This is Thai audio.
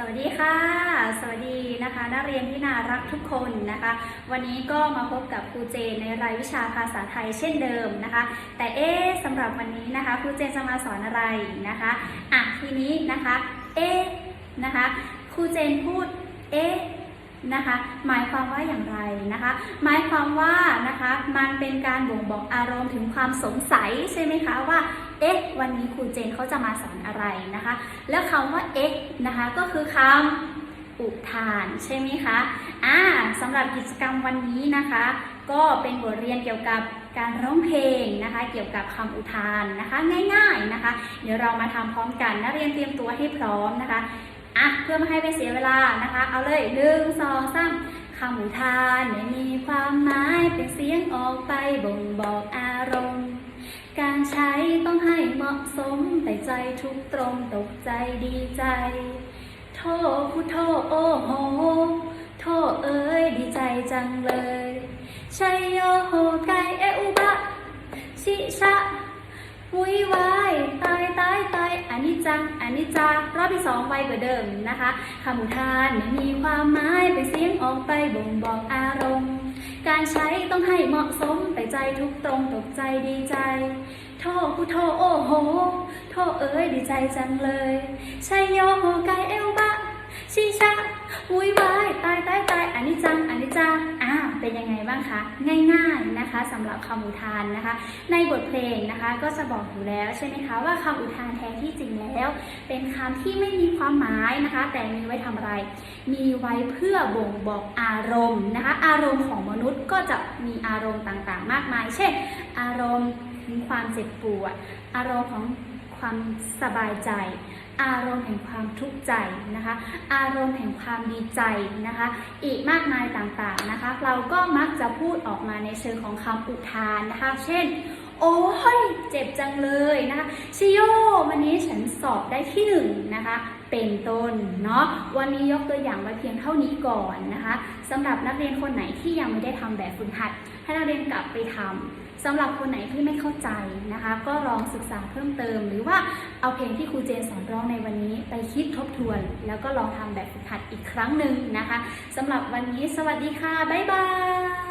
สวัสดีค่ะ สวัสดีนะคะนักเรียนที่น่ารักทุกคนนะคะ วันนี้ก็มาพบกับครูเจนในรายวิชาภาษาไทยเช่นเดิมนะคะ แต่เอ๊ะสำหรับวันนี้นะคะครูเจนจะมาสอนอะไรนะคะอะทีนี้นะคะเอ๊ะนะคะครูเจนพูดเอ๊ะ นะคะ หมายความว่าอย่างไรนะคะ หมายความว่านะคะมันเป็นการบ่งบอกอารมณ์ถึงความสงสัยใช่ไหมคะว่าเอ๊ะวันนี้ครูเจนเขาจะมาสอนอะไรนะคะ แล้วคำว่าเอ๊ะนะคะก็คือคำอุทานใช่ไหมคะอ่าสำหรับกิจกรรมวันนี้นะคะ ก็เป็นบทเรียนเกี่ยวกับการร้องเพลงนะคะ เกี่ยวกับคำอุทานนะคะ ง่ายๆนะคะ เดี๋ยวเรามาทำพร้อมกันนักเรียนเตรียมตัวให้พร้อมนะคะ อะเพื่อไม่ให้ไปเสียเวลานะคะ เอาเลยหนึ่งสองสามคำอุทานไม่มีความหมายเป็นเสียงออกไปบ่งบอกอารมณ์ การใช้ต้องให้เหมาะสมแต่ใจทุกตรงตกใจดีใจ โทษพุทโทโอ้โห โทษเอ้ยดีใจจังเลยชัยโยโหไกเออุบะ ชิชะ วุ้ยวายตายตายตายอันนี้จังอันนี้จารอบที่สองไวกว่าเดิมนะคะคำอุทานไม่มีความหมายเป็นเสียงออกไปบ่งบอกอารมณ์ การใช้ต้องให้เหมาะสมแต่ใจทุกตรงตกใจดีใจโทษผู้โทโอ้โหโทษเอ้ยดีใจจังเลยชัยโยโหไกเอวบะชิชะวุ้ยวายตายตายตายอันนี้จังอันนี้จังอ่า เป็นยังไงบ้างคะ ง่ายๆนะคะสำหรับคำอุทานนะคะ ในบทเพลงนะคะก็จะบอกอยู่แล้วใช่ไหมคะว่าคำอุทานแท้ที่จริงแล้ว เป็นคำที่ไม่มีความหมายนะคะ แต่มีไว้ทำอะไร มีไว้เพื่อบ่งบอกอารมณ์นะคะ อารมณ์ของมนุษย์ก็จะมีอารมณ์ต่างๆ มากมาย เช่น อารมณ์ถึงความเจ็บปวด อารมณ์ของ ความสบายใจ อารมณ์แห่งความทุกข์ใจนะคะ อารมณ์แห่งความดีใจนะคะ อีกมากมายต่างๆนะคะ เราก็มักจะพูดออกมาในเชิงของคำอุทานนะคะ เช่น โอ้ยเจ็บจังเลยนะคะชิโยวันนี้ฉันสอบได้ที่หนึ่งนะคะเป็นต้นเนาะวันนี้ยกตัวอย่างไว้เพียงเท่านี้ก่อนนะคะสำหรับนักเรียนคนไหนที่ยังไม่ได้ทำแบบฝึกหัด ให้นักเรียนกลับไปทำ สำหรับคนไหนที่ไม่เข้าใจนะคะ ก็ลองศึกษาเพิ่มเติม หรือว่าเอาเพลงที่ครูเจนสอนร้องในวันนี้ไปคิดทบทวน แล้วก็ลองทำแบบฝึกหัดอีกครั้งหนึ่งนะคะสำหรับวันนี้สวัสดีค่ะ บ๊ายบาย